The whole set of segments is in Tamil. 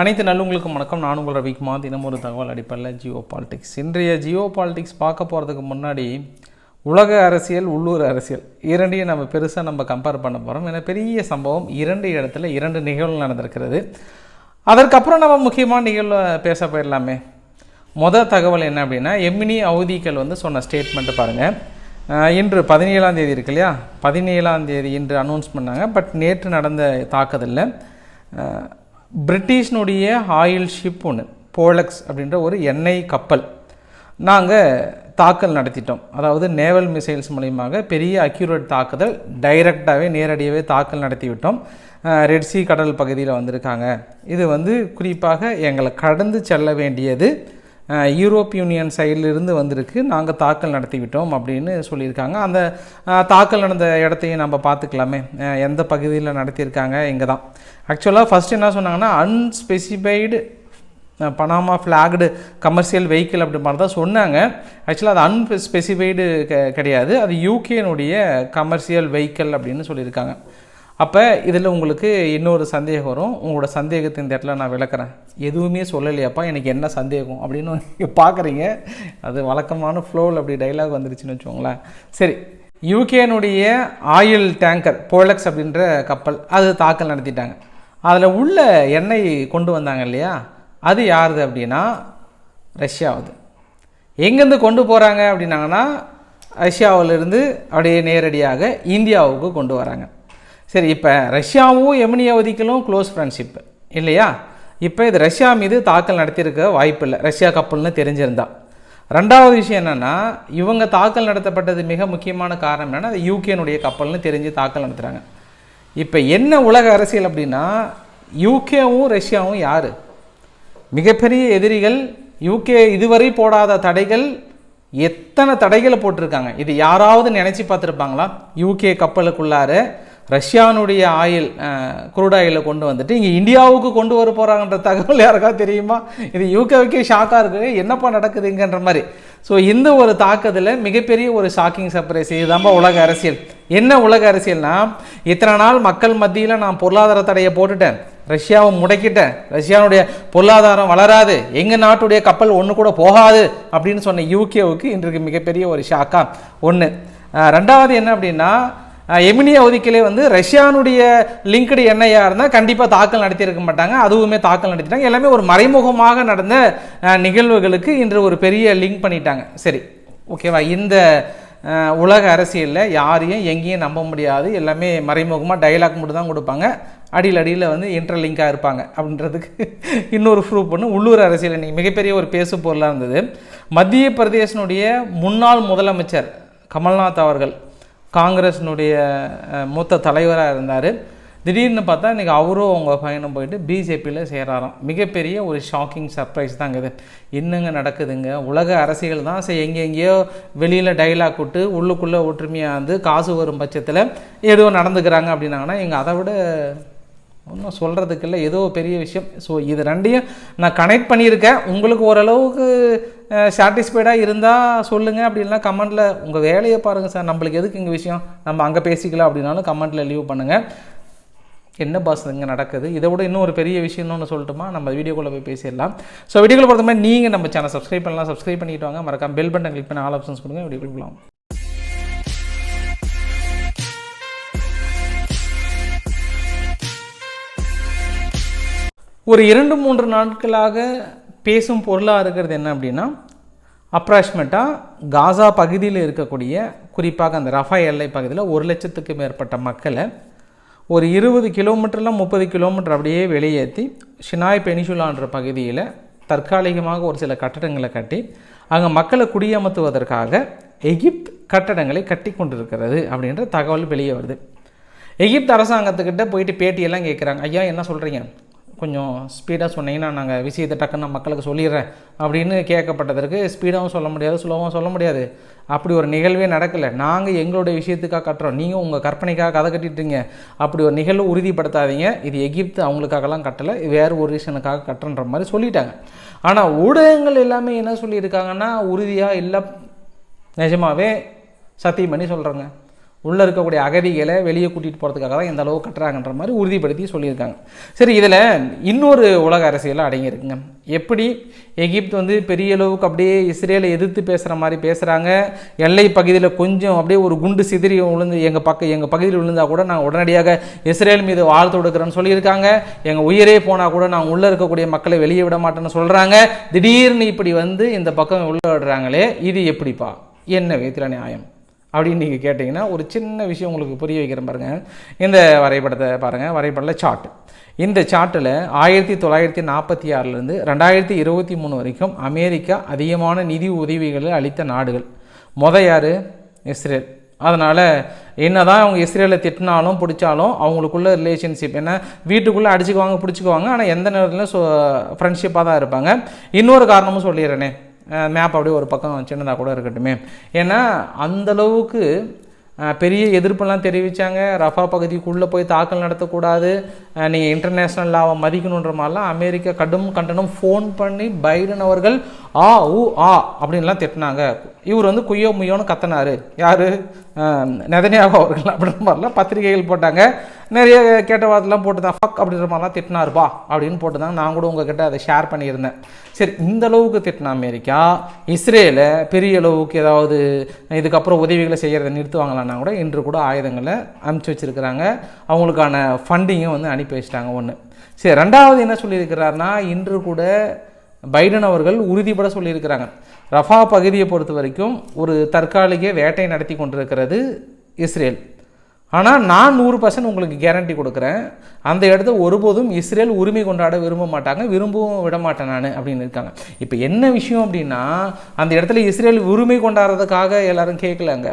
அனைத்து நல்லவங்களுக்கும் வணக்கம். நான் உங்கள் ரவிக்குமார். தினம் ஒரு தகவல் அடிப்படையில் ஜியோ பாலிடிக்ஸ். இன்றைய ஜியோ பாலிடிக்ஸ் பார்க்க போகிறதுக்கு முன்னாடி உலக அரசியல் உள்ளூர் அரசியல் இரண்டையும் நம்ம பெருசாக நம்ம கம்பேர் பண்ண போகிறோம் ஏன்னா பெரிய சம்பவம் இரண்டு இடத்துல இரண்டு நிகழ்வு நடந்திருக்கிறது. அதற்கப்புறம் நம்ம முக்கியமான நிகழ்வு பேச போயிடலாமே. மொதல் தகவல் என்ன அப்படின்னா எமினி அவதிகள் வந்து சொன்ன ஸ்டேட்மெண்ட்டு பாருங்கள் இன்று பதினேழாம் தேதி இருக்கு இல்லையா? பதினேழாம் தேதி இன்று அனௌன்ஸ் பண்ணாங்க. பட் நேற்று நடந்த தாக்குதலில். பிரிட்டிஷ்னுடைய ஆயில் ஷிப் ஒன்று போலக்ஸ் அப்படின்ற ஒரு எண்ணெய் கப்பல். நாங்கள் தாக்கல் நடத்திட்டோம். அதாவது நேவல் மிசைல்ஸ் மூலியமாக பெரிய அக்யூரேட் தாக்குதல் டைரெக்டாகவே நேரடியாகவே தாக்கல் நடத்திவிட்டோம். ரெட்சி கடல் பகுதியில் வந்திருக்காங்க. இது வந்து குறிப்பாக எங்களை கடந்து செல்ல வேண்டியது யூரோப் யூனியன் சைடிலிருந்து வந்திருக்கு. நாங்கள் தாக்கல் நடத்திவிட்டோம் அப்படின்னு சொல்லியிருக்காங்க. அந்த தாக்கல் நடந்த இடத்தையும் நம்ம பார்த்துக்கலாமே. எந்த பகுதியில் நடத்தியிருக்காங்க? இங்கே தான் ஆக்சுவலாக ஃபஸ்ட் என்ன சொன்னாங்கன்னா unspecified Panama flagged commercial vehicle அப்படி மாதிரி தான் சொன்னாங்க. ஆக்சுவலாக அது அன்ஸ்பெசிஃபைடு கிடையாது. அது யூகேனுடைய கமர்ஷியல் வெஹிக்கிள் அப்படின்னு சொல்லியிருக்காங்க. அப்போ இதில் உங்களுக்கு இன்னொரு சந்தேகம் வரும். உங்களோட சந்தேகத்தை இந்த இடத்துல நான் விளக்குறேன். எதுவுமே சொல்லலையாப்பா எனக்கு என்ன சந்தேகம் அப்படின்னு நீங்கள் பார்க்குறீங்க அது வழக்கமான ஃப்ளோவில் அப்படி டைலாக் வந்துருச்சுன்னு வச்சுக்கோங்களேன். சரி யூகேனுடைய ஆயில் டேங்கர் போலக்ஸ் அப்படின்ற கப்பல் அது தாக்கல் நடத்திட்டாங்க. அதில் உள்ள எண்ணெய் கொண்டு வந்தாங்க இல்லையா? அது யாருது அப்படின்னா ரஷ்யாவது. எங்கேருந்து கொண்டு போகிறாங்க அப்படின்னாங்கன்னா ரஷ்யாவிலிருந்து அப்படியே நேரடியாக இந்தியாவுக்கு கொண்டு வராங்க. சரி இப்போ ரஷ்யாவும் எமினி அவதிகளும் க்ளோஸ் ஃப்ரெண்ட்ஷிப் இல்லையா? இப்போ இது ரஷ்யா மீது தாக்கல் நடத்தியிருக்க வாய்ப்பு இல்லை. ரஷ்யா கப்பல்னு தெரிஞ்சிருந்தா. ரெண்டாவது விஷயம் என்னென்னா இவங்க தாக்கல் நடத்தப்பட்டது மிக முக்கியமான காரணம் என்னென்னா அது யூகேனுடைய கப்பல்னு தெரிஞ்சு தாக்கல் நடத்துகிறாங்க இப்போ என்ன உலக அரசியல் அப்படின்னா யூகேவும் ரஷ்யாவும் யார்? மிகப்பெரிய எதிரிகள் யூகே இதுவரை போடாத தடைகள் எத்தனை தடைகளை போட்டிருக்காங்க? இது யாராவது நினச்சி பார்த்துருப்பாங்களா? யூகே கப்பலுக்குள்ளார ரஷ்யானுடைய ஆயில் குரூட் ஆயிலை கொண்டு வந்துட்டு இங்கே இந்தியாவுக்கு கொண்டு வர போகிறாங்கன்ற தகவல் யாருக்காவது தெரியுமா? இது யூகேவுக்கே ஷாக்காக இருக்குது என்னப்பா நடக்குதுங்கன்ற மாதிரி. ஸோ இந்த ஒரு தாக்குதலில் மிகப்பெரிய ஒரு ஷாக்கிங் சர்ப்ரைஸ் இதுதான்ப்பா உலக அரசியல். என்ன உலக அரசியல்னா இத்தனை நாள் மக்கள் மத்தியில் நான் பொருளாதார தடையை போட்டுட்டேன். ரஷ்யாவை முடக்கிட்டேன். ரஷ்யாவுடைய பொருளாதாரம் வளராது. எங்கள் நாட்டுடைய கப்பல் ஒன்று கூட போகாது அப்படின்னு சொன்ன யூகேவுக்கு இன்றைக்கு மிகப்பெரிய ஒரு ஷாக்கா ஒன்று ரெண்டாவது என்ன அப்படின்னா எமினி ஒதுக்கிலே வந்து ரஷ்யானுடைய லிங்க்டு எண்ணெயாக இருந்தால் கண்டிப்பாக தாக்கல் நடத்தியிருக்க மாட்டாங்க. அதுவுமே தாக்கல் நடத்திட்டாங்க. எல்லாமே ஒரு மறைமுகமாக நடந்த நிகழ்வுகளுக்கு இன்று ஒரு பெரிய லிங்க் பண்ணிட்டாங்க. சரி ஓகேவா? இந்த உலக அரசியலில் யாரையும் எங்கேயும் நம்ப முடியாது. எல்லாமே மறைமுகமாக டைலாக் மட்டும் தான் கொடுப்பாங்க. அடியில் அடியில் வந்து இன்டர்லிங்காக இருப்பாங்க அப்படின்றதுக்கு இன்னொரு ப்ரூஃப் பண்ணு உள்ளூர் அரசியல் இன்னைக்கு மிகப்பெரிய ஒரு பேசு பொருளாக இருந்தது. மத்திய பிரதேசனுடைய முன்னாள் முதலமைச்சர் கமல்நாத் அவர்கள் காங்கிரஸினுடைய மூத்த தலைவராக இருந்தார். திடீர்னு பார்த்தா இன்றைக்கி அவரும் அவங்க பையனும் போயிட்டு பிஜேபியில் சேராராம். மிகப்பெரிய ஒரு ஷாக்கிங் சர்ப்ரைஸ் தாங்க இது. என்னங்க நடக்குதுங்க? உலக அரசியல் தான். சரி எங்கே எங்கேயோ வெளியில் டைலாக் விட்டு உள்ளுக்குள்ளே ஒற்றுமையாக வந்து காசு வரும் பட்சத்தில் ஏதோ நடந்துக்கிறாங்க அப்படின்னாங்கன்னா எங்கள் அதை விட ஒன்றும் சொல்கிறதுக்கு இல்லை. ஏதோ பெரிய விஷயம். ஸோ இது ரெண்டையும் நான் கனெக்ட் பண்ணியிருக்கேன். உங்களுக்கு ஓரளவுக்கு சாட்டிஸ்ஃபைடாக இருந்தால் சொல்லுங்கள் அப்படின்னா கமெண்ட்டில் உங்கள் வேலையை பாருங்கள் சார் நம்மளுக்கு எதுக்கு இங்கே விஷயம்? நம்ம அங்கே பேசிக்கலாம் அப்படின்னாலும் கமெண்ட்டில் லீவ் பண்ணுங்கள் என்ன பாஸ் இங்கே நடக்குது? இதை விட இன்னும் ஒரு பெரிய விஷயம் ஒன்று சொல்லட்டுமா? நம்ம வீடியோக்குள்ளே போய் பேசிடலாம். ஸோ வீடியோக்குள்ள பொறுத்த மாதிரி நீங்கள் நம்ம சேனல் சப்ஸ்கிரைப் பண்ணலாம். சப்ஸ்கிரைப் பண்ணிட்டு வாங்க. மறக்காம பெல் பட்டன் கிளிக் பண்ணி ஆல் ஆப்ஷன்ஸ் கொடுங்க. வீடியோ போகலாம் ஒரு இரண்டு மூன்று நாட்களாக பேசும் பொருளாக இருக்கிறது என்ன அப்படின்னா அப்ராக்சிமேட்டாக காசா பகுதியில் இருக்கக்கூடிய குறிப்பாக அந்த ரஃபா எல்லை பகுதியில் ஒரு லட்சத்துக்கு மேற்பட்ட மக்களை ஒரு இருபது கிலோமீட்டரில் முப்பது கிலோமீட்டர் அப்படியே வெளியேற்றி ஷினாய் பெனிசுலான்ற பகுதியில் தற்காலிகமாக ஒரு சில கட்டடங்களை கட்டி அங்கே மக்களை குடியமர்த்துவதற்காக எகிப்த் கட்டடங்களை கட்டி கொண்டிருக்கிறது அப்படின்ற தகவல் வெளியே வருது. எகிப்து அரசாங்கத்துக்கிட்ட போயிட்டு பேட்டியெல்லாம் கேட்குறாங்க ஐயா என்ன சொல்கிறீங்க கொஞ்சம் ஸ்பீடாக சொன்னீங்கன்னா நாங்கள் விஷயத்தை டக்குன்னு நான் மக்களுக்கு சொல்லிடுறேன். அப்படின்னு கேட்கப்பட்டதற்கு ஸ்பீடாகவும் சொல்ல முடியாது சுலபமாக சொல்ல முடியாது. அப்படி ஒரு நிகழ்வே நடக்கலை. நாங்கள் எங்களுடைய விஷயத்துக்காக கட்டுறோம். நீங்கள் உங்கள் கற்பனைக்காக கதை கட்டிட்டீங்க. அப்படி ஒரு நிகழ்வு உறுதிப்படுத்தாதீங்க. இது எகிப்து அவங்களுக்காகலாம் கட்டலை. வேறு ஒரு ரீசனுக்காக கட்டுறன்ற மாதிரி சொல்லிட்டாங்க. ஆனால் ஊடகங்கள் எல்லாமே என்ன சொல்லியிருக்காங்கன்னா உறுதியாக இல்லை. நிஜமாகவே சத்தியம் பண்ணி சொல்கிறேங்க உள்ளே இருக்கக்கூடிய அகதிகளை வெளியே கூட்டிகிட்டு போகிறதுக்காக தான் இந்த அளவு கட்டுறாங்கன்ற மாதிரி உறுதிப்படுத்தி சொல்லியிருக்காங்க. சரி இதில் இன்னொரு உலக அரசியலாக அடங்கியிருக்குங்க. எப்படி எகிப்து வந்து பெரிய அளவுக்கு அப்படியே இஸ்ரேலை எதிர்த்து பேசுகிற மாதிரி பேசுகிறாங்க எல்லை பகுதியில் கொஞ்சம் அப்படியே ஒரு குண்டு சிதறி விழுந்து எங்கள் பக்கம் எங்கள் பகுதியில் விழுந்தால் கூட நான் உடனடியாக இஸ்ரேல் மீது வாழ்த்து கொடுக்குறேன்னு சொல்லியிருக்காங்க. எங்கள் உயிரே போனால் கூட நான் உள்ளே இருக்கக்கூடிய மக்களை வெளியே விட மாட்டேன்னு சொல்கிறாங்க திடீர்னு இப்படி வந்து இந்த பக்கம் உள்ளே விடுறாங்களே இது எப்படிப்பா? என்ன விதத்தில் நியாயம்? அப்படின்னு நீங்கள் கேட்டிங்கன்னா ஒரு சின்ன விஷயம் உங்களுக்கு புரிய வைக்கிறேன் பாருங்கள் இந்த வரைபடத்தை பாருங்கள் வரைபடத்தில் சார்ட் இந்த சார்ட்டில் ஆயிரத்தி தொள்ளாயிரத்தி நாற்பத்தி ஆறுலேருந்து ரெண்டாயிரத்தி இருபத்தி மூணு வரைக்கும் அமெரிக்கா அதிகமான நிதி உதவிகளை அளித்த நாடுகள். முத யார்? இஸ்ரேல். அதனால் என்ன தான் அவங்க இஸ்ரேலை திட்டினாலும் பிடிச்சாலும் அவங்களுக்குள்ள ரிலேஷன்ஷிப் என்ன வீட்டுக்குள்ளே அடிச்சுக்குவாங்க பிடிச்சிக்குவாங்க. ஆனால் எந்த நேரத்துலையும் ஸோ ஃப்ரெண்ட்ஷிப்பாக தான் இருப்பாங்க. இன்னொரு காரணமும் சொல்லிடுறேனே. மேப் அப்படியே ஒரு பக்கம் சின்னதாக கூட இருக்கட்டுமே. ஏன்னா அந்தளவுக்கு பெரிய எதிர்ப்பெல்லாம் தெரிவித்தாங்க ரஃபா பகுதிக்குள்ளே போய் தாக்கல் நடத்தக்கூடாது. நீங்கள் இன்டர்நேஷ்னல் லாவை மதிக்கணுன்ற மாதிரிலாம் அமெரிக்கா கடும் கண்டனம் ஃபோன் பண்ணி பைடன் அவர்கள் ஆ ஊ ஆ அப்படின்லாம் திட்டினாங்க. இவர் வந்து குய்யோ முய்யோன்னு கத்தினார். யார்? நெதனியாக அவர்கள் அப்படின்ற மாதிரிலாம் பத்திரிகைகள் போட்டாங்க. நிறைய கேட்ட வார்த்தைலாம் போட்டுதான் ஃபக் அப்படின்ற மாதிரிலாம் திட்டினாருப்பா அப்படின்னு போட்டு தான் நான் கூட உங்ககிட்ட அதை ஷேர் பண்ணியிருந்தேன். சரி இந்த அளவுக்கு திட்டின அமெரிக்கா இஸ்ரேலை பெரிய அளவுக்கு ஏதாவது இதுக்கப்புறம் உதவிகளை செய்கிறத நிறுத்துவாங்களான்னா கூட இன்று கூட ஆயுதங்களை அனுப்பிச்சி வச்சுருக்கிறாங்க. அவங்களுக்கான ஃபண்டிங்கும் வந்து அனுப்பி வச்சிட்டாங்க ஒன்று சரி ரெண்டாவது என்ன சொல்லியிருக்கிறாருன்னா இன்று கூட பைடன் அவர்கள் உறுதிப்பட சொல்லியிருக்கிறாங்க. ரஃபா பகுதியை பொறுத்த வரைக்கும் ஒரு தற்காலிக வேட்டை நடத்தி கொண்டிருக்கிறது இஸ்ரேல். ஆனால் நான் நூறு பர்சன்ட் உங்களுக்கு கேரண்டி கொடுக்குறேன். அந்த இடத்த ஒருபோதும் இஸ்ரேல் உரிமை கொண்டாட விரும்ப மாட்டாங்க விரும்பவும் விட மாட்டேன் நான் அப்படின்னு இருக்காங்க. இப்போ என்ன விஷயம் அப்படின்னா அந்த இடத்துல இஸ்ரேல் உரிமை கொண்டாடுறதுக்காக எல்லாரும் கேட்கலங்க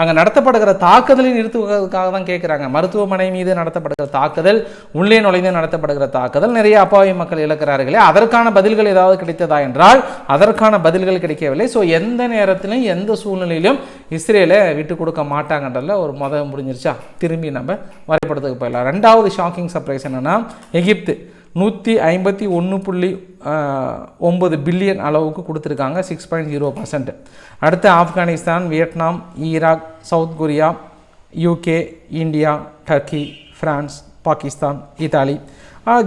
அங்கே நடத்தப்படுகிற தாக்குதலை நிறுத்துவதற்காக தான் கேட்குறாங்க மருத்துவமனை மீது நடத்தப்படுகிற தாக்குதல் உள்ளே நுழைந்து நடத்தப்படுகிற தாக்குதல் நிறைய அப்பாவி மக்கள் இழக்கிறார்களே அதற்கான பதில்கள் ஏதாவது கிடைத்ததா என்றால் அதற்கான பதில்கள் கிடைக்கவில்லை. ஸோ எந்த நேரத்திலும் எந்த சூழ்நிலையிலும் இஸ்ரேலை விட்டு கொடுக்க மாட்டாங்கன்றதில் ஒரு மதம் முடிஞ்சிருச்சா? திரும்பி நம்ம வரைபடத்துக்கு போயிடலாம். ரெண்டாவது ஷாக்கிங் சர்ப்ரைஸ் என்னென்னா எகிப்து. நூற்றி ஐம்பத்தி ஒன்று புள்ளி ஒம்பது பில்லியன் அளவுக்கு கொடுத்துருக்காங்க சிக்ஸ் பாயிண்ட் ஜீரோ பர்சன்ட் அடுத்து Afghanistan Vietnam Iraq South Korea UK India Turkey France Pakistan Italy.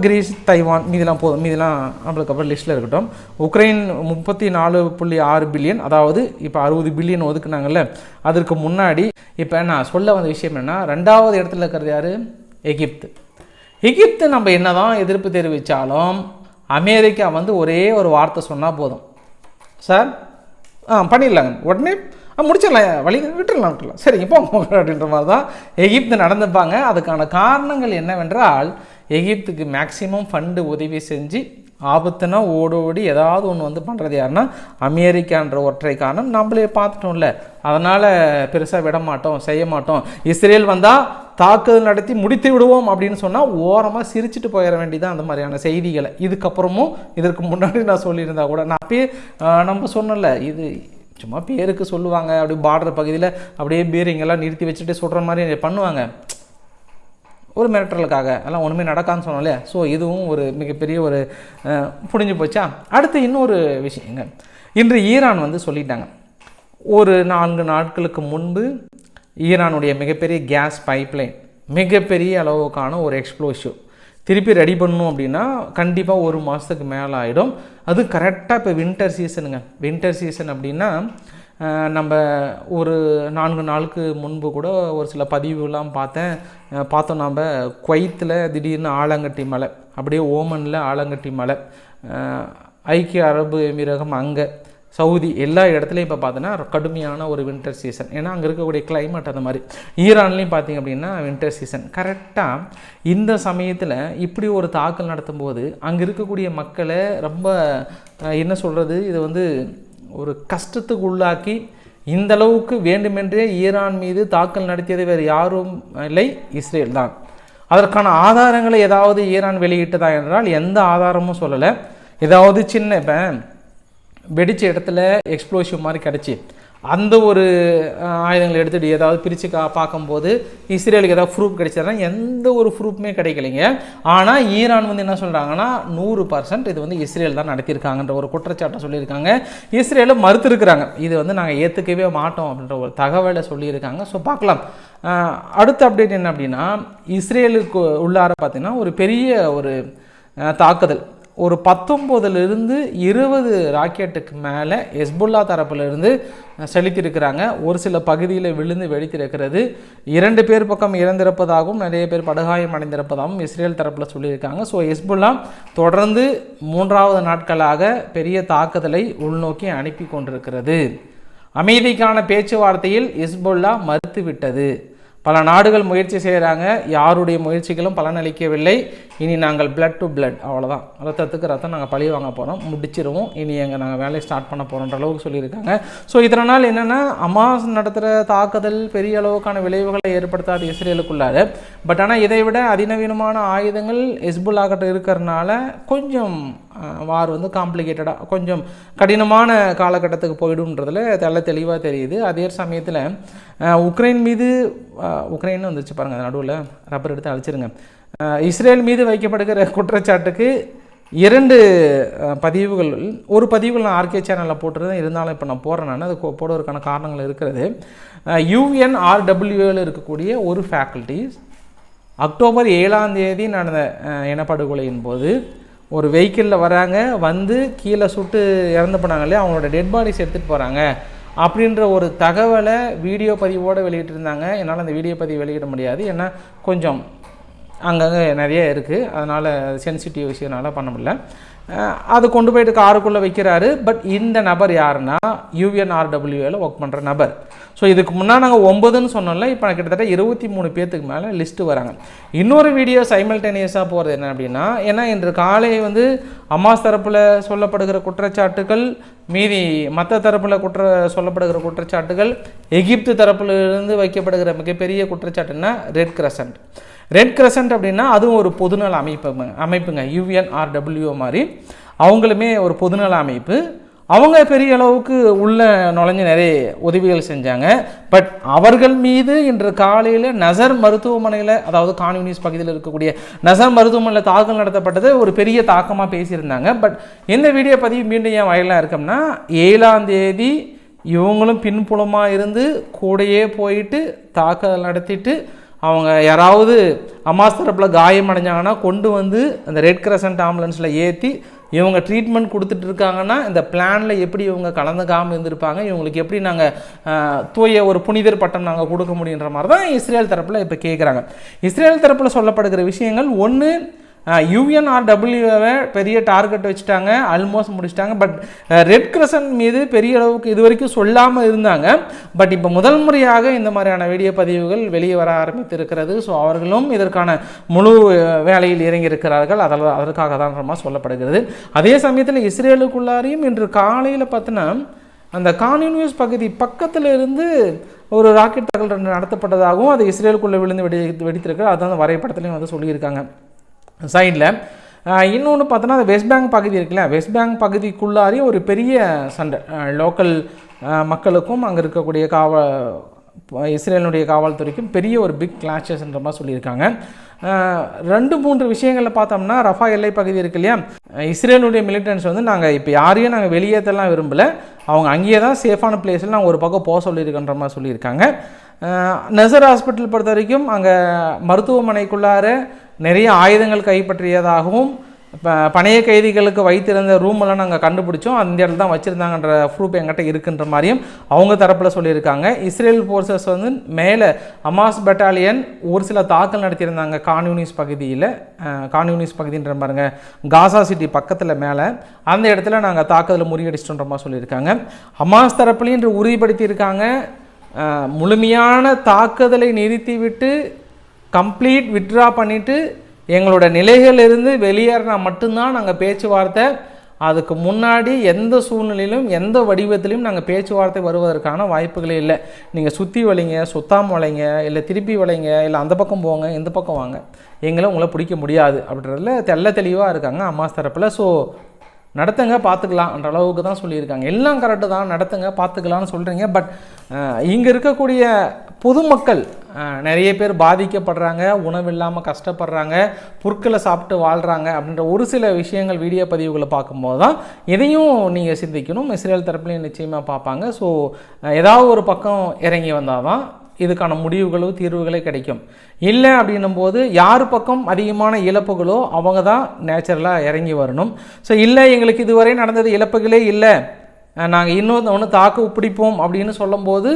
Greece Taiwan மீதெல்லாம் போதும் மீதெல்லாம் நம்மளுக்கு அப்புறம் லிஸ்ட்டில் இருக்கட்டும். உக்ரைன் முப்பத்தி நாலு புள்ளி ஆறு பில்லியன் அதாவது இப்போ அறுபது பில்லியன் ஒதுக்குனாங்கல்ல அதற்கு முன்னாடி இப்போ நான் சொல்ல வந்த விஷயம் என்னென்னா ரெண்டாவது இடத்துல இருக்கிறது யார்? எகிப்து. எகிப்து நம்ம என்னதான் எதிர்ப்பு தெரிவித்தாலும் அமெரிக்கா வந்து ஒரே ஒரு வார்த்தை சொன்னால் போதும். சார்? ஆ பண்ணிடலாங்க. உடனே முடிச்சிடலாம். வழி விட்டுடலாம் விட்டுடலாம். சரிங்க போங்க அப்படின்ற மாதிரி தான் எகிப்து நடந்துப்பாங்க. அதுக்கான காரணங்கள் என்னவென்றால் எகிப்துக்கு மேக்சிமம் ஃபண்டு உதவி செஞ்சு ஆபத்துனா ஓடோடி ஓடி ஏதாவது ஒன்று வந்து பண்ணுறது யாருன்னா அமெரிக்கான்ற ஒற்றை காரணம் நம்மளே பார்த்துட்டோம்ல. அதனால் பெருசாக விட மாட்டோம் செய்ய மாட்டோம் இஸ்ரேல் வந்தால் தாக்குதல் நடத்தி முடித்து விடுவோம் அப்படின்னு சொன்னால் ஓரமாக சிரிச்சுட்டு போயிட வேண்டியதான் அந்த மாதிரியான செய்திகளை. இதுக்கப்புறமும் இதற்கு முன்னாடி நான் சொல்லியிருந்தா கூட நான் அப்பயே நம்ம சொன்னல இது சும்மா பேருக்கு சொல்லுவாங்க அப்படி பார்டர் பகுதியில் அப்படியே பீரிங்கெல்லாம் நிறுத்தி வச்சுட்டு சொல்கிற மாதிரி பண்ணுவாங்க? ஒரு மிரட்டலுக்காக எல்லாம் ஒன்றுமே நடக்கான்னு சொன்னோம் இல்லையா ஸோ இதுவும் ஒரு மிகப்பெரிய ஒரு புடிஞ்சு போச்சா? அடுத்து இன்னொரு விஷயங்க. இன்று ஈரான் வந்து சொல்லிட்டாங்க. ஒரு நான்கு நாட்களுக்கு முன்பு ஈரானுடைய மிகப்பெரிய கேஸ் பைப்லைன் மிகப்பெரிய அளவுக்கான ஒரு எக்ஸ்ப்ளோசிவ் திருப்பி ரெடி பண்ணணும் அப்படின்னா கண்டிப்பாக ஒரு மாதத்துக்கு மேலே ஆகிடும் அது கரெக்டாக இப்போ வின்டர் சீசனுங்க வின்டர் சீசன் அப்படின்னா நம்ம ஒரு நான்கு நாளுக்கு முன்பு கூட ஒரு சில பதிவுலாம் பார்த்தேன். பார்த்தோம் நம்ம குவைத்தில் திடீர்னு ஆலங்கட்டி மலை அப்படியே ஓமனில் ஆலங்கட்டி மலை ஐக்கிய அரபு எமிரகம் அங்கே. சவுதி எல்லா இடத்துலையும் இப்போ பார்த்தோன்னா கடுமையான ஒரு வின்டர் சீசன் ஏன்னா அங்கே இருக்கக்கூடிய கிளைமேட் அந்த மாதிரி. ஈரான்லேயும் பார்த்திங்க அப்படின்னா வின்டர் சீசன் கரெக்டாக இந்த சமயத்தில் இப்படி ஒரு தாக்கல் நடத்தும் போது அங்கே இருக்கக்கூடிய மக்களை ரொம்ப என்ன சொல்கிறது இது வந்து ஒரு கஷ்டத்துக்கு உள்ளாக்கி இந்த அளவுக்கு வேண்டுமென்றே ஈரான் மீது தாக்கல் நடத்தியது வேறு யாரும் இல்லை இஸ்ரேல் தான். அதற்கான ஆதாரங்களை ஏதாவது ஈரான் வெளியிட்டதா என்றால் எந்த ஆதாரமும் சொல்லலை. ஏதாவது சின்ன இப்போ வெடித்த இடத்துல எக்ஸ்ப்ளோசிவ் மாதிரி கிடச்சி. அந்த ஒரு ஆயுதங்களை எடுத்துட்டு ஏதாவது பிரித்து கா பார்க்கும்போது இஸ்ரேலுக்கு ஏதாவது ப்ரூஃப் கிடைச்சதுன்னா எந்த ஒரு ப்ரூஃப்மே கிடைக்கலைங்க. ஆனால் ஈரான் வந்து என்ன சொல்கிறாங்கன்னா நூறு பர்சன்ட் இது வந்து இஸ்ரேல் தான் நடத்தியிருக்காங்கன்ற ஒரு குற்றச்சாட்டை சொல்லியிருக்காங்க. இஸ்ரேலை மறுத்துருக்குறாங்க. இது வந்து நாங்கள் ஏற்றுக்கவே மாட்டோம் அப்படின்ற ஒரு தகவலை சொல்லியிருக்காங்க. ஸோ பார்க்கலாம். அடுத்த அப்டேட் என்ன அப்படின்னா இஸ்ரேலுக்கு உள்ளார பார்த்தீங்கன்னா ஒரு பெரிய ஒரு தாக்குதல். ஒரு பத்தொம்போதுலேருந்து இருபது ராக்கெட்டுக்கு மேலே எஸ்புல்லா தரப்பிலிருந்து செலுத்தியிருக்கிறாங்க. ஒரு சில பகுதியில் விழுந்து வெடித்திருக்கிறது. இரண்டு பேர் பக்கம் இறந்திருப்பதாகவும் நிறைய பேர் படுகாயம் அடைந்திருப்பதாகவும் இஸ்ரேல் தரப்பில் சொல்லியிருக்காங்க. ஸோ எஸ்புல்லா தொடர்ந்து மூன்றாவது நாட்களாக பெரிய தாக்குதலை உள்நோக்கி அனுப்பி கொண்டிருக்கிறது. அமைதிக்கான பேச்சுவார்த்தையில் இஸ்புல்லா மறுத்துவிட்டது. பல நாடுகள் முயற்சி செய்கிறாங்க யாருடைய முயற்சிகளும் பலனளிக்கவில்லை. இனி நாங்கள் பிளட் டு பிளட் அவ்வளோதான் ரத்தத்துக்கு ரத்தம் நாங்கள் பழி வாங்க போகிறோம் முடிச்சிருவோம். இனி எங்கள் நாங்கள் வேலையை ஸ்டார்ட் பண்ண போகிறோன்ற அளவுக்கு சொல்லியிருக்காங்க. ஸோ இதனால் நாள் என்னென்னா அமாஸ் நடத்துகிற தாக்குதல் பெரிய அளவுக்கான விளைவுகளை ஏற்படுத்தாது இஸ்ரேலுக்குள்ளார. பட் ஆனால் இதை விட அதிநவீனமான ஆயுதங்கள் ஹெஸ்புல்லாகிட்ட இருக்கிறனால கொஞ்சம் வார் வந்து காம்ப்ளிகேட்டடாக கொஞ்சம் கடினமான காலகட்டத்துக்கு போயிடும்ன்றதில் தெல்ல தெளிவாக தெரியுது. அதே சமயத்தில் உக்ரைன் மீது உக்ரைன் வந்துச்சு பாருங்கள் நடுவில் ரப்பர் எடுத்து அழிச்சிருங்க. இஸ்ரேல் மீது வைக்கப்படுகிற குற்றச்சாட்டுக்கு இரண்டு பதிவுகள் ஒரு பதிவுகள் நான் ஆர்கே சேனலில் போட்டிருந்தேன். இருந்தாலும் இப்போ நான் போடுறேன் நான். அது போடுவதற்கான காரணங்கள் இருக்கிறது. யூஎன்ஆர்டபிள்யூவில் இருக்கக்கூடிய ஒரு ஃபேக்கல்ட்டிஸ் அக்டோபர் ஏழாம் தேதி நடந்த இனப்படுகொலையின் போது ஒரு வெஹிக்கிளில் வராங்க வந்து கீழே சுட்டு இறந்து போனாங்க இல்லையா? அவங்களோட டெட் பாடிஸ் எடுத்துகிட்டு போகிறாங்க அப்படின்ற ஒரு தகவலை வீடியோ பதிவோடு வெளியிட்டிருந்தாங்க. என்னால் அந்த வீடியோ பதிவு வெளியிட முடியாது. ஏன்னா கொஞ்சம் அங்கங்கே நிறைய இருக்குது அதனால் சென்சிட்டிவ் விஷயனால பண்ண முடியல. அது கொண்டு போயிட்டு காருக்குள்ளே வைக்கிறாரு. பட் இந்த நபர் யாருன்னா யூஎன்ஆர்டபிள்யூவில் ஒர்க் பண்ணுற நபர். ஸோ இதுக்கு முன்னால் நாங்கள் ஒம்பதுன்னு சொன்னோம்ல இப்போ கிட்டத்தட்ட இருபத்தி மூணு பேர்த்துக்கு மேலே லிஸ்ட்டு வராங்க. இன்னொரு வீடியோ சைமல்டேனியஸாக போகிறது என்ன அப்படின்னா ஏன்னா இன்று காலை வந்து அம்மாஸ் தரப்பில் சொல்லப்படுகிற குற்றச்சாட்டுகள் மீதி மற்ற தரப்பில் குற்ற சொல்லப்படுகிற குற்றச்சாட்டுகள் எகிப்து தரப்பிலிருந்து வைக்கப்படுகிற மிகப்பெரிய குற்றச்சாட்டுன்னா ரெட் கிரசன்ட் ரெட் கிரசன்ட் அப்படின்னா அதுவும் ஒரு பொதுநல அமைப்பு அமைப்புங்க. யூஎன்ஆர்டபிள்யூ மாதிரி. அவங்களுமே ஒரு பொதுநல அமைப்பு. அவங்க பெரிய அளவுக்கு உள்ள நுழைஞ்சு நிறைய உதவிகள் செஞ்சாங்க. பட் அவர்கள் மீது இன்று காலையில் நசர் மருத்துவமனையில் அதாவது கான்யூனிஸ் பகுதியில் இருக்கக்கூடிய நசர் மருத்துவமனையில் தாக்குதல் நடத்தப்பட்டது. ஒரு பெரிய தாக்கமாக பேசியிருந்தாங்க. பட் இந்த வீடியோ பதிவு மீண்டும் ஏன் வயலாக இருக்கோம்னா ஏழாம் தேதி இவங்களும் பின்புலமாக இருந்து கூடயே போயிட்டு தாக்குதல் நடத்திட்டு அவங்க யாராவது அமாஸ்தரப்பில் காயம் அடைஞ்சாங்கன்னா கொண்டு வந்து அந்த ரெட் கிரசன்ட் ஆம்புலன்ஸில் ஏற்றி இவங்க ட்ரீட்மெண்ட் கொடுத்துட்டு இருக்காங்கன்னா இந்த பிளானில் எப்படி இவங்க கலந்துக்காமல் இருந்திருப்பாங்க இவங்களுக்கு எப்படி நாங்கள் தூய ஒரு புனிதர் பட்டம் நாங்கள் கொடுக்க முடியுன்ற மாதிரி தான் இஸ்ரேல் தரப்பில் இப்போ கேட்குறாங்க இஸ்ரேல் தரப்பில் சொல்லப்படுகிற விஷயங்கள் ஒன்று யூஎன்ஆர்டபிள்யூவை பெரிய டார்கெட் வச்சுட்டாங்க ஆல்மோஸ்ட் முடிச்சிட்டாங்க. பட் ரெட் கிரசன் மீது பெரிய அளவுக்கு இது வரைக்கும் சொல்லாமல் இருந்தாங்க. பட் இப்போ முதல் முறையாக இந்த மாதிரியான வீடியோ பதிவுகள் வெளியே வர ஆரம்பித்திருக்கிறது. ஸோ அவர்களும் இதற்கான முழு வேலையில் இறங்கி இருக்கிறார்கள் அதில் அதற்காக தான் ரொம்ப சொல்லப்படுகிறது. அதே சமயத்தில் இஸ்ரேலுக்குள்ளாரையும் இன்று காலையில் பார்த்தீங்கன்னா அந்த கான்யூனியூஸ் பகுதி பக்கத்தில் இருந்து ஒரு ராக்கெட் தாக்கல் நடத்தப்பட்டதாகவும் அது இஸ்ரேலுக்குள்ளே விழுந்து வெடி வெடித்திருக்கு அதான் அந்த வரைபடத்துலையும் வந்து சொல்லியிருக்காங்க. சைடில். இன்னொன்று பார்த்தோன்னா அந்த வெஸ்ட் பேங்க் பகுதி இருக்குல்ல. வெஸ்ட் பேங்க் பகுதிக்குள்ளாரையும் ஒரு பெரிய சண்டை. லோக்கல் மக்களுக்கும் அங்கே இருக்கக்கூடிய காவல் இஸ்ரேலினுடைய காவல்துறைக்கும் பெரிய ஒரு பிக் கிளாஷஸ்ன்ற மாதிரி சொல்லியிருக்காங்க. ரெண்டு மூன்று விஷயங்களில் பார்த்தோம்னா ரஃபா எல்லை பகுதி இருக்கு இல்லையா? இஸ்ரேலுடைய மிலிட்டன்ஸ் வந்து நாங்கள் இப்போ யாரையும் நாங்கள் வெளியேற்றலாம் விரும்பலை. அவங்க அங்கேயே தான் சேஃபான பிளேஸில் நாங்கள் ஒரு பக்கம் போக சொல்லியிருக்கன்ற மாதிரி சொல்லியிருக்காங்க. நெசர் ஹாஸ்பிட்டல் பொறுத்த வரைக்கும் அங்கே மருத்துவமனைக்குள்ளார நிறைய ஆயுதங்கள் கைப்பற்றியதாகவும் இப்போ பணைய கைதிகளுக்கு வைத்திருந்த ரூமெல்லாம் நாங்கள் கண்டுபிடிச்சோம். அந்த இடத்துல தான் வச்சுருந்தாங்கன்ற ப்ரூஃப் எங்கிட்ட இருக்குன்ற மாதிரியும் அவங்க தரப்பில் சொல்லியிருக்காங்க. இஸ்ரேல் ஃபோர்ஸஸ் வந்து மேலே அமாஸ் பெட்டாலியன் ஒரு சில தாக்கல் நடத்தியிருந்தாங்க கான்யூனிஸ் பகுதியில். கான்யூனிஸ் பகுதின்ற பாருங்க காசா சிட்டி பக்கத்தில் மேலே. அந்த இடத்துல நாங்கள் தாக்குதலை முறியடிச்சிட்டோன்ற மாதிரி சொல்லியிருக்காங்க. ஹமாஸ் தரப்புலையும் இன்று உறுதிப்படுத்தியிருக்காங்க. முழுமையான தாக்குதலை நிறுத்திவிட்டு கம்ப்ளீட் வித்ட்ரா பண்ணிவிட்டு எங்களோட நிலைகளிலிருந்து வெளியேறினா மட்டும்தான் நாங்கள் பேச்சுவார்த்தை. அதுக்கு முன்னாடி எந்த சூழ்நிலையிலும் எந்த வடிவத்திலையும் நாங்கள் பேச்சுவார்த்தை வருவதற்கான வாய்ப்புகளே இல்லை. நீங்கள் சுற்றி வளைங்க சுத்தாமல் வளைங்க இல்லை திருப்பி வளைங்க இல்லை அந்த பக்கம் போங்க இந்த பக்கம் வாங்க. எங்களை உங்களை பிடிக்க முடியாது. அப்படின்றதுல தெள்ள தெளிவாக இருக்காங்க அம்மாஸ் தரப்பில். ஸோ நடத்துங்க பார்த்துக்கலாம்ன்ற அளவுக்கு தான் சொல்லியிருக்காங்க. எல்லாம் கரெக்டு தான் நடத்துங்க பார்த்துக்கலாம்னு சொல்கிறீங்க பட் இங்கே இருக்கக்கூடிய பொதுமக்கள் நிறைய பேர் பாதிக்கப்படுறாங்க உணவு இல்லாமல் கஷ்டப்படுறாங்க பொருட்களை சாப்பிட்டு வாழ்கிறாங்க அப்படின்ற ஒரு சில விஷயங்கள் வீடியோ பதிவுகளை பார்க்கும்போது தான் எதையும் நீங்கள் சிந்திக்கணும். இஸ்ரேல் தரப்புலையும் நிச்சயமாக பார்ப்பாங்க. ஸோ ஏதாவது ஒரு பக்கம் இறங்கி வந்தால் தான் இதுக்கான முடிவுகளோ தீர்வுகளே கிடைக்கும். இல்லை அப்படின்னும் போது யார் பக்கம் அதிகமான இழப்புகளோ அவங்க தான் நேச்சுரலாக இறங்கி வரணும். ஸோ இல்லை எங்களுக்கு இதுவரை நடந்தது இழப்புகளே இல்லை. நாங்கள் இன்னொன்று ஒன்று தாக்கு பிடிப்போம் அப்படின்னு சொல்லும்போது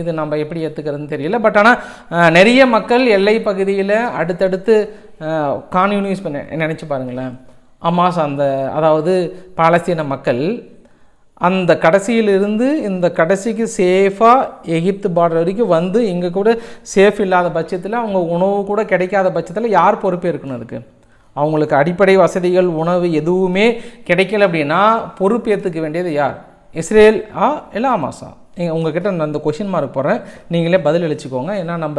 இது நம்ம எப்படி ஏற்றுக்கிறதுன்னு தெரியல. பட் ஆனால் நிறைய மக்கள் எல்லை பகுதியில் அடுத்தடுத்து கான்யூனிஸ் பண்ண நினச்சி பாருங்களேன். அமாஸ் அந்த அதாவது பாலஸ்தீன மக்கள் அந்த கடைசியிலிருந்து இந்த கடைசிக்கு சேஃபாக எகிப்து பார்டர் வரைக்கும் வந்து இங்கே கூட சேஃப் இல்லாத பட்சத்தில் அவங்க உணவு கூட கிடைக்காத பட்சத்தில் யார் பொறுப்பேற்கணும் அதுக்கு? அவங்களுக்கு அடிப்படை வசதிகள் உணவு எதுவுமே கிடைக்கல அப்படின்னா பொறுப்பேற்றுக்க வேண்டியது யார்? இஸ்ரேல் ஆ இல்லை ஆமாசா நீங்கள் உங்ககிட்ட நான் இந்த கொஷின் மார்க் போகிறேன் நீங்களே பதில் அளிச்சுக்கோங்க. ஏன்னா நம்ம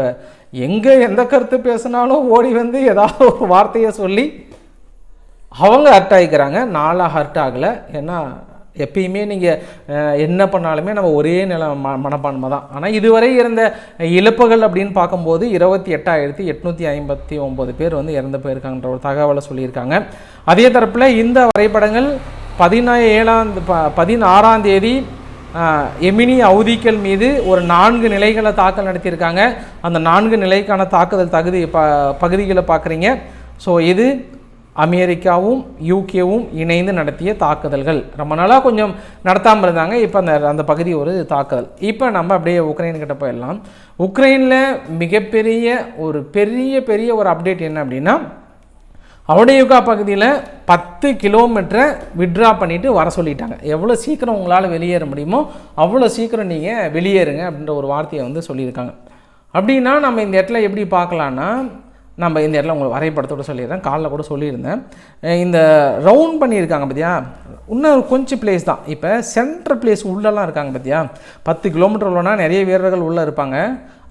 எங்கே எந்த கருத்து பேசினாலும் ஓடி வந்து ஏதாவது ஒரு வார்த்தையை சொல்லி அவங்க ஹர்ட் ஆகிக்கிறாங்க நாளாக ஹர்ட் ஆகலை. ஏன்னா எப்பயுமே நீங்கள் என்ன பண்ணாலுமே நம்ம ஒரே நில ம மனப்பான்மை தான். ஆனால் இதுவரை இருந்த இழப்புகள் அப்படின்னு பார்க்கும்போது இருபத்தி எட்டாயிரத்தி எட்நூற்றி ஐம்பத்தி ஒம்பது பேர் வந்து இறந்து போயிருக்காங்கன்ற ஒரு தகவலை சொல்லியிருக்காங்க. அதே தரப்பில் இந்த வரைபடங்கள் பதினா ஏழாம் ப பதினாறாம் தேதி எமினி அவுதிக்கல் மீது ஒரு நான்கு நிலைகளை தாக்கல் நடத்தியிருக்காங்க. அந்த நான்கு நிலைக்கான தாக்குதல் தகுதி ப பகுதிகளை பார்க்குறீங்க. ஸோ இது அமெரிக்காவும் யூகேவும் இணைந்து நடத்திய தாக்குதல்கள். ரொம்ப நாளாக கொஞ்சம் நடத்தாமல் இருந்தாங்க. இப்போ அந்த அந்த பகுதி ஒரு தாக்குதல். இப்போ நம்ம அப்படியே உக்ரைன் கிட்ட போயிடலாம். உக்ரைனில் மிகப்பெரிய ஒரு பெரிய பெரிய ஒரு அப்டேட் என்ன அப்படின்னா அவடையுகா பகுதியில் பத்து கிலோமீட்டரை விட்ரா பண்ணிவிட்டு வர சொல்லிட்டாங்க. எவ்வளோ சீக்கிரம் உங்களால் வெளியேற முடியுமோ அவ்வளோ சீக்கிரம் நீங்கள் வெளியேறுங்க அப்படின்ற ஒரு வார்த்தையை வந்து சொல்லியிருக்காங்க. அப்படின்னா நம்ம இந்த இடத்துல எப்படி பார்க்கலான்னா நம்ம இந்த இடத்துல உங்களுக்கு வரைபடத்தோட சொல்லிடுறேன். காலில் கூட சொல்லியிருந்தேன். இந்த ரவுண்ட் பண்ணியிருக்காங்க பார்த்தியா இன்னும் கொஞ்சம் பிளேஸ் தான். இப்போ சென்ட்ரல் பிளேஸ் உள்ளெல்லாம் இருக்காங்க பார்த்தியா பத்து கிலோமீட்டர் உள்ளனா நிறைய வீரர்கள் உள்ளே இருப்பாங்க.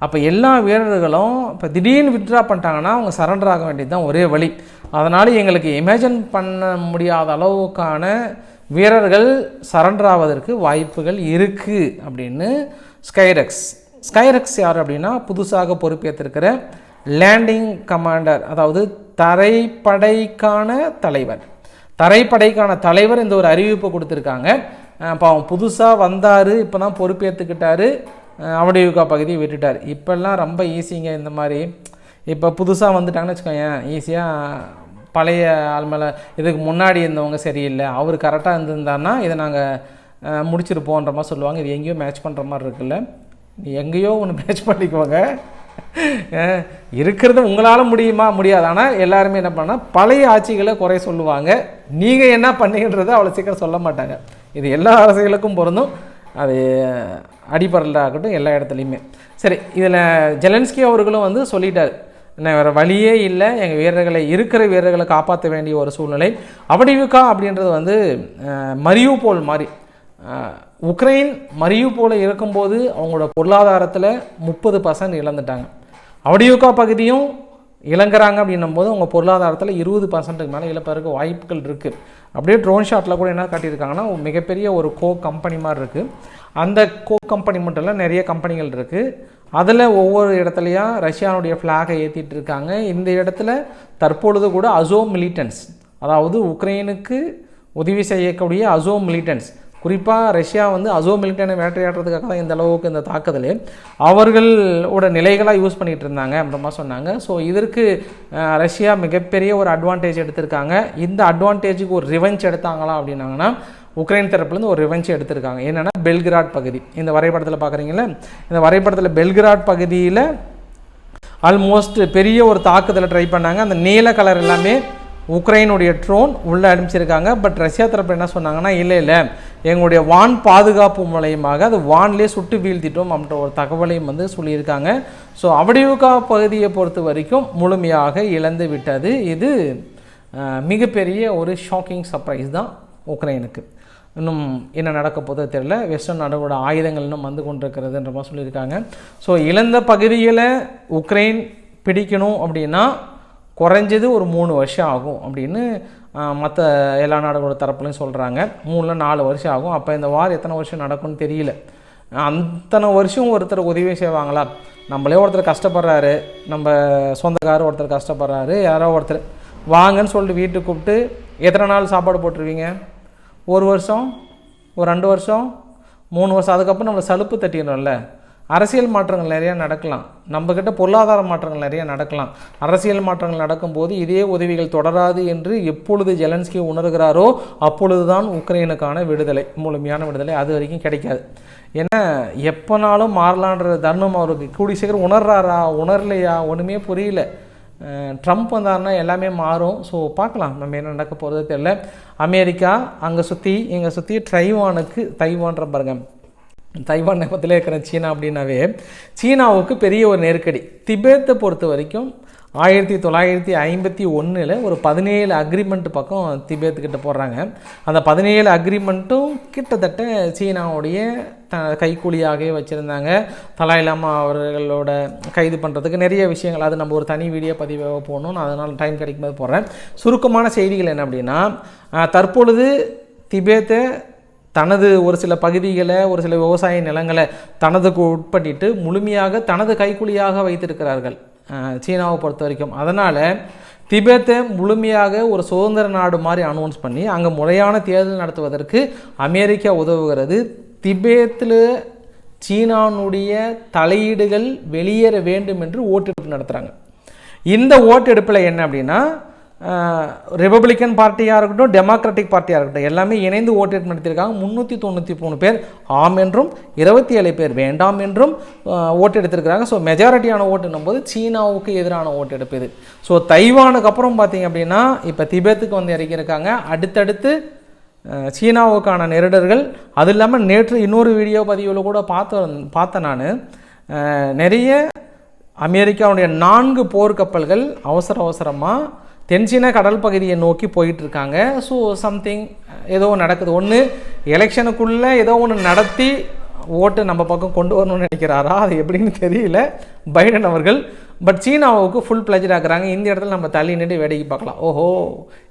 அப்போ எல்லா வீரர்களும் இப்போ திடீர்னு வித்ட்ரா பண்ணிட்டாங்கன்னா அவங்க சரண்டர் ஆக வேண்டியது தான் ஒரே வழி. அதனால் எங்களுக்கு இமேஜின் பண்ண முடியாத அளவுக்கான வீரர்கள் சரண்டர் ஆவதற்கு வாய்ப்புகள் இருக்குது அப்படின்னு ஸ்கைரெக்ஸ் ஸ்கைரெக்ஸ் யார் அப்படின்னா புதுசாக பொறுப்பேற்றிருக்கிற லேண்டிங் கமாண்டர் அதாவது தரைப்படைக்கான தலைவர். தரைப்படைக்கான தலைவர் இந்த ஒரு அறிவிப்பை கொடுத்துருக்காங்க. இப்போ அவன் புதுசாக வந்தார் இப்போ தான் பொறுப்பேற்றுக்கிட்டாரு அவடையுகா பகுதியை விட்டுட்டார். இப்போல்லாம் ரொம்ப ஈஸிங்க இந்த மாதிரி. இப்போ புதுசாக வந்துட்டாங்கன்னு வச்சுக்கோங்க ஈஸியாக பழைய ஆள் மேலே இதுக்கு முன்னாடி இருந்தவங்க சரியில்லை. அவர் கரெக்டாக இருந்திருந்தாருன்னா இதை நாங்கள் முடிச்சிருப்போன்ற மாதிரி சொல்லுவாங்க. இது எங்கேயோ மேட்ச் பண்ணுற மாதிரி இருக்குல்ல. எங்கேயோ ஒன்று மேட்ச் பண்ணிக்குவாங்க இருக்கிறது உங்களால் முடியுமா? முடியாது. ஆனால் எல்லாருமே என்ன பண்ணால் பழைய ஆட்சிகளை குறை சொல்லுவாங்க. நீங்கள் என்ன பண்ணீங்கன்றதை அவ்வளோ சீக்கிரம் சொல்ல மாட்டாங்க. இது எல்லா அரசியலுக்கும் பொருந்தும். அது அடிப்படையிலாகட்டும் எல்லா இடத்துலையுமே. சரி இதில் ஜெலன்ஸ்கி அவர்களும் வந்து சொல்லிட்டார். என்ன வேறு வழியே இல்லை. எங்கள் வீரர்களை இருக்கிற வீரர்களை காப்பாற்ற வேண்டிய ஒரு சூழ்நிலை. அவடிவுக்கா அப்படின்றது வந்து மரியூபோல் மாதிரி உக்ரைன் மரியூபோல் இருக்கும்போது அவங்களோட பொருளாதாரத்தில் முப்பது பர்சன்ட் இழந்துட்டாங்க. அவடியூக்கா பகுதியும் இழங்குறாங்க அப்படின்னும் போது உங்கள் பொருளாதாரத்தில் இருபது பர்சன்ட்டுக்கு மேலே இழப்பதற்கு வாய்ப்புகள் இருக்குது அப்படியே ட்ரோன் ஷாட்டில் கூட என்ன காட்டியிருக்காங்கன்னா மிகப்பெரிய ஒரு கோ கம்பெனி மாதிரி இருக்குது அந்த கோ கம்பெனி மட்டும் இல்லை நிறைய கம்பெனிகள் இருக்குது அதில் ஒவ்வொரு இடத்துலையும் ரஷ்யானுடைய ஃப்ளாகை ஏற்றிட்டு இருக்காங்க. இந்த இடத்துல தற்பொழுது கூட அசோ மிலிட்டன்ஸ் அதாவது உக்ரைனுக்கு உதவி செய்யக்கூடிய அசோ மிலிட்டன்ஸ் குறிப்பாக ரஷ்யா வந்து அசோ மிலிட்டனை வேட்டையாடுறதுக்காக தான் இந்த அளவுக்கு இந்த தாக்குதல். அவர்களோட நிலைகளாக யூஸ் பண்ணிகிட்டு இருந்தாங்க அப்படின்ற சொன்னாங்க. ஸோ இதற்கு ரஷ்யா மிகப்பெரிய ஒரு அட்வான்டேஜ் எடுத்திருக்காங்க. இந்த அட்வான்டேஜுக்கு ஒரு ரிவெஞ்ச் எடுத்தாங்களா அப்படின்னாங்கன்னா உக்ரைன் தரப்புலேருந்து ஒரு ரிவெஞ்ச் எடுத்திருக்காங்க. என்னென்னா பெல்கிராட் பகுதி. இந்த வரைபடத்தில் பார்க்குறீங்களா இந்த வரைபடத்தில் பெல்கிராட் பகுதியில் ஆல்மோஸ்ட் பெரிய ஒரு தாக்குதலை ட்ரை பண்ணாங்க. அந்த நீல கலர் எல்லாமே உக்ரைனுடைய ட்ரோன் உள்ளே அனுப்பிச்சிருக்காங்க. பட் ரஷ்யா தரப்பு என்ன சொன்னாங்கன்னா இல்லை இல்லை. எங்களுடைய வான் பாதுகாப்பு மூலயமாக அது வான்லேயே சுட்டு வீழ்த்திட்டோம் அப்படின்ற ஒரு தகவலையும் வந்து சொல்லியிருக்காங்க. ஸோ அவடிவுகா பகுதியை பொறுத்த வரைக்கும் முழுமையாக இழந்து விட்டது. இது மிகப்பெரிய ஒரு ஷாக்கிங் சர்ப்ரைஸ் தான் உக்ரைனுக்கு. இன்னும் என்ன நடக்க போதோ தெரியல. வெஸ்டர்ன் நாடோட ஆயுதங்கள் இன்னும் வந்து கொண்டிருக்கிறதுன்ற மாதிரி சொல்லியிருக்காங்க. ஸோ இழந்த பகுதிகளை உக்ரைன் பிடிக்கணும் அப்படின்னா குறைஞ்சது ஒரு மூணு வருஷம் ஆகும் அப்படின்னு மற்ற எல்லா நாடுகளோட தரப்புலையும் சொல்கிறாங்க மூணுல நாலு வருஷம் ஆகும். அப்போ இந்த வார் எத்தனை வருஷம் நடக்கும்னு தெரியல. அத்தனை வருஷம் ஒருத்தர் உதவி செய்வாங்களா? நம்மளே ஒருத்தர் கஷ்டப்படுறாரு. நம்ம சொந்தக்காரர் ஒருத்தர் கஷ்டப்படுறாரு. யாரோ ஒருத்தர். வாங்கன்னு சொல்லிட்டு வீட்டுக்கு கூப்பிட்டு எத்தனை நாள் சாப்பாடு போட்டுருவீங்க ஒரு வருஷம் ஒரு ரெண்டு வருஷம் மூணு வருஷம். அதுக்கப்புறம் நம்மளை சலுப்பு தட்டிடணும்ல அரசியல் மாற்றங்கள் நிறையா நடக்கலாம். நம்மக்கிட்ட பொருளாதார மாற்றங்கள் நிறைய நடக்கலாம். அரசியல் மாற்றங்கள் நடக்கும்போது இதே உதவிகள் தொடராது என்று எப்பொழுது ஜெலன்ஸ்கி உணர்கிறாரோ அப்பொழுது தான் உக்ரைனுக்கான விடுதலை முழுமையான விடுதலை அது வரைக்கும் கிடைக்காது. ஏன்னா எப்போனாலும் மாறலான்ற தருணம் அவருக்கு கூடி சீக்கிரம் உணர்றாரா உணரலையா ஒன்றுமே புரியல. ட்ரம்ப் வந்தாருன்னா எல்லாமே மாறும். ஸோ பார்க்கலாம் நம்ம என்ன நடக்க போகிறது தெரியல. அமெரிக்கா அங்கே சுற்றி இங்கே சுற்றி ட்ரைவானுக்கு தைவான்ற பாருங்க. தைவான் நேபத்தில் இருக்கிற சீனா அப்படின்னாவே சீனாவுக்கு பெரிய ஒரு நெருக்கடி. திபேத்தை பொறுத்த வரைக்கும் ஆயிரத்தி தொள்ளாயிரத்தி ஐம்பத்தி ஒன்றில் ஒரு பதினேழு அக்ரிமெண்ட் பக்கம் திபேத்துக்கிட்ட போடுறாங்க. அந்த பதினேழு அக்ரிமெண்ட்டும் கிட்டத்தட்ட சீனாவுடைய த கைக்கூலியாகவே வச்சுருந்தாங்க. தலாயிலாமா அவர்களோட கைது பண்ணுறதுக்கு நிறைய விஷயங்கள். அது நம்ம ஒரு தனி வீடியோ பதிவாக போகணும் அதனால் டைம் கிடைக்கும்போது போடுறேன். சுருக்கமான செய்திகள் என்ன அப்படின்னா தற்பொழுது திபேத்தை தனது ஒரு சில பகுதிகளை ஒரு சில விவசாய நிலங்களை தனதுக்கு உட்பட்டிட்டு முழுமையாக தனது கைக்கூலியாக வைத்திருக்கிறார்கள் சீனாவை பொறுத்த வரைக்கும் அதனால் திபெத்தை முழுமையாக ஒரு சுதந்திர நாடு மாதிரி அனௌன்ஸ் பண்ணி அங்கே முறையான தேர்தல் நடத்துவதற்கு அமெரிக்கா உதவுகிறது. திபெத்தில் சீனானுடைய தலையீடுகள் வெளியேற வேண்டும் என்று ஓட்டெடுப்பு நடத்துகிறாங்க இந்த ஓட்டெடுப்பில் என்ன அப்படின்னா ரிப்பப்ளிக்கன் பார்ட்டியாக இருக்கட்டும் டெமோக்ராட்டிக் பார்ட்டியாக இருக்கட்டும் எல்லாமே இணைந்து ஓட்டெடுப்பு நடத்தியிருக்காங்க. முந்நூற்றி தொண்ணூற்றி மூணு பேர் ஆம் என்றும் இருபத்தி ஏழு பேர் வேண்டாம் என்றும் ஓட்டு எடுத்திருக்கிறாங்க. ஸோ மெஜாரிட்டியான ஓட்டுன்னும் போது சீனாவுக்கு எதிரான ஓட்டு இது ஸோ தைவானுக்கு அப்புறம் பார்த்தீங்க அப்படின்னா இப்போ திபேத்துக்கு வந்து இறக்கியிருக்காங்க அடுத்தடுத்து சீனாவுக்கான நெருடர்கள் அது இல்லாமல் நேற்று இன்னொரு வீடியோ பதிவில் கூட பார்த்து பார்த்தேன் நான் நிறைய அமெரிக்காவுடைய நான்கு போர்க்கப்பல்கள் அவசர அவசரமாக தென்சீன கடல் பகுதியை நோக்கி போயிட்டு இருக்காங்க ஸோ சம்திங் ஏதோ நடக்குது. ஒன்று எலெக்ஷனுக்குள்ளே ஏதோ ஒன்று நடத்தி ஓட்டு நம்ம பக்கம் கொண்டு வரணும்னு நினைக்கிறாரா? அது எப்படின்னு தெரியல. பைடன் அவர்கள் பட் சீனாவுக்கு ஃபுல் பிளஜர் ஆக்குறாங்க. இந்த இடத்துல நம்ம தள்ளி நின்று வேடிக்கை பார்க்கலாம். ஓஹோ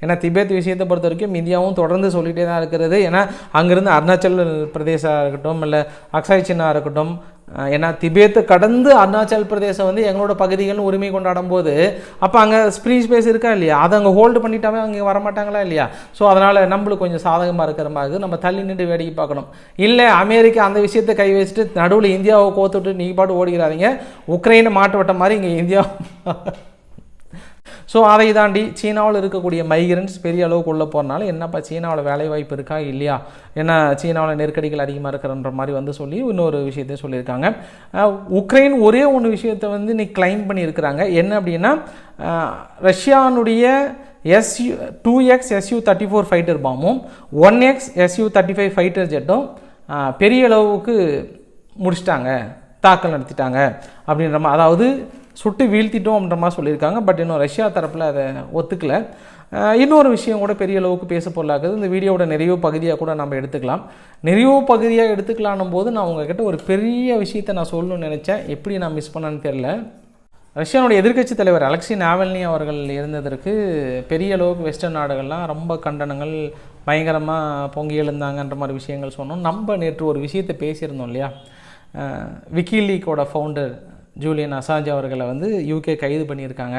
ஏன்னா திபேத் விஷயத்தை பொறுத்த வரைக்கும் இந்தியாவும் தொடர்ந்து சொல்லிகிட்டே தான் இருக்கிறது. ஏன்னா அங்கேருந்து அருணாச்சல் பிரதேசா இருக்கட்டும் இல்லை அக்சாய் சின்னா இருக்கட்டும் ஏன்னா திபேத்தை கடந்து அருணாச்சல் பிரதேசம் வந்து எங்களோட பகுதிகள்னு உரிமை கொண்டாடும் போது அப்போ அங்கே ஃப்ரீ ஸ்பேஸ் இருக்கா இல்லையா? அதை அங்கே ஹோல்டு பண்ணிட்டாவே அங்கே வரமாட்டாங்களா இல்லையா? ஸோ அதனால் நம்மளுக்கு கொஞ்சம் சாதகமாக இருக்கிற மாதிரி நம்ம தள்ளி நின்று வேடிக்கை பார்க்கணும். இல்லை அமெரிக்கா அந்த விஷயத்தை கை வச்சுட்டு நடுவில் இந்தியாவை கோத்துட்டு நீ பாட்டு ஓடிக்கிறாதீங்க. உக்ரைனை மாட்டு விட்ட மாதிரி இங்கே இந்தியா ஸோ அதை தாண்டி சீனாவில் இருக்கக்கூடிய மைக்ரன்ஸ் பெரிய அளவுக்கு உள்ள போகிறனால என்னப்பா சீனாவில் வேலைவாய்ப்பு இருக்கா இல்லையா? ஏன்னா சீனாவில் நெருக்கடிகள் அதிகமாக இருக்கிறன்ற மாதிரி வந்து சொல்லி இன்னொரு விஷயத்தையும் சொல்லியிருக்காங்க. உக்ரைன் ஒரே ஒன்று விஷயத்தை வந்து நீ கிளைம் பண்ணியிருக்கிறாங்க. என்ன அப்படின்னா ரஷ்யானுடைய SU two X SU thirty four fighter பாம்பும் one X SU thirty five fighter ஜெட்டும் பெரிய அளவுக்கு முடிச்சிட்டாங்க. தாக்கல் நடத்திட்டாங்க. அப்படின்ற மாதிரி அதாவது சுட்டு வீழ்த்திட்டோம் அப்படின்ற மாதிரி சொல்லியிருக்காங்க. பட் இன்னும் ரஷ்யா தரப்பில் அதை ஒத்துக்கல. இன்னொரு விஷயம் கூட பெரிய அளவுக்கு பேச பொருளாக்குது இந்த வீடியோவோட நிறைவு பகுதியாக கூட நம்ம எடுத்துக்கலாம். நிறைவு பகுதியாக எடுத்துக்கலான்னும் போது நான் உங்ககிட்ட ஒரு பெரிய விஷயத்தை நான் சொல்லணும்னு நினச்சேன். எப்படி நான் மிஸ் பண்ணேன்னு தெரில ரஷ்யானுடைய எதிர்க்கட்சி தலைவர் அலெக்சி நாவல்னி அவர்கள் இருந்ததற்கு பெரிய அளவுக்கு வெஸ்டர்ன் நாடுகள்லாம் ரொம்ப கண்டனங்கள் பயங்கரமாக பொங்கி எழுந்தாங்கன்ற மாதிரி விஷயங்கள் சொன்னோம். நம்ம நேற்று ஒரு விஷயத்தை பேசியிருந்தோம் இல்லையா? விக்கிலீக்கோட ஃபவுண்டர் ஜூலியன் அசாஞ்ச் அவர்களை வந்து யூகே கைது பண்ணியிருக்காங்க.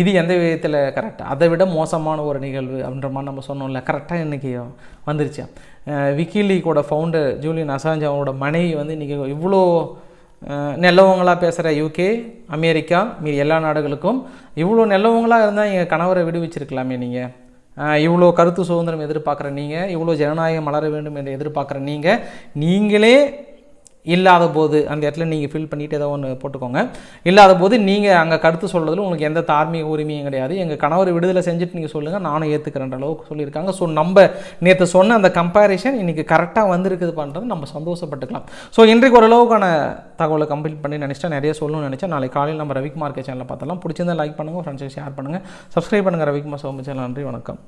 இது எந்த விதத்தில் கரெக்ட் அதை விட மோசமான ஒரு நிகழ்வு அப்படின்ற மாதிரி நம்ம சொன்னோம்ல கரெக்டாக இன்றைக்கி வந்துருச்சு. விக்கிலீக்கோட ஃபவுண்டர் ஜூலியன் அசாஞ்ச் அவரோட மனைவி வந்து இன்றைக்கி இவ்வளோ நல்லவங்களாக பேசுகிற யூகே அமெரிக்கா மீதி எல்லா நாடுகளுக்கும் இவ்வளோ நல்லவங்களாக இருந்தால் எங்கள் கணவரை விடுவிச்சிருக்கலாமே நீங்கள் இவ்வளோ கருத்து சுதந்திரம் எதிர்பார்க்குற நீங்கள் இவ்வளோ ஜனநாயகம் மலர வேண்டும் என்று எதிர்பார்க்குற நீங்கள் நீங்களே இல்லாத போது அந்த இடத்துல நீங்கள் ஃபில் பண்ணிவிட்டு ஏதோ ஒன்று போட்டுக்கோங்க. இல்லாத போது நீங்கள் அங்கே கருத்து சொல்கிறதுல உங்களுக்கு எந்த தார்மீக உரிமையும் கிடையாது. எங்கள் கணவர் விடுதலை செஞ்சுட்டு நீங்கள் சொல்லுங்கள் நானும் ஏற்றுக்கிறேன்ற அளவுக்கு சொல்லியிருக்காங்க. ஸோ நம்ம நேற்று சொன்ன அந்த கம்பேரிஷன் இன்றைக்கி கரெக்டாக வந்திருக்குது பண்ணுறது நம்ம சந்தோஷப்பட்டுக்கலாம். ஸோ இன்றைக்கு ஓரளவுக்கான தகவலை கம்ப்ளீட் பண்ணி நினச்சிட்டா நிறைய சொல்லணும்னு நினச்சா நாளைக்கு காலையில் நம்ம ரவிக்குமார் சேனலில் பார்த்தலாம் பிடிச்சிருந்தா லைக் பண்ணுங்கள் ஃப்ரெண்ட்ஸுக்கு ஷேர் பண்ணுங்கள் சப்ஸ்கிரைப் பண்ணுங்கள் ரவிக்குமார் சோமி சேனல் நன்றி வணக்கம்.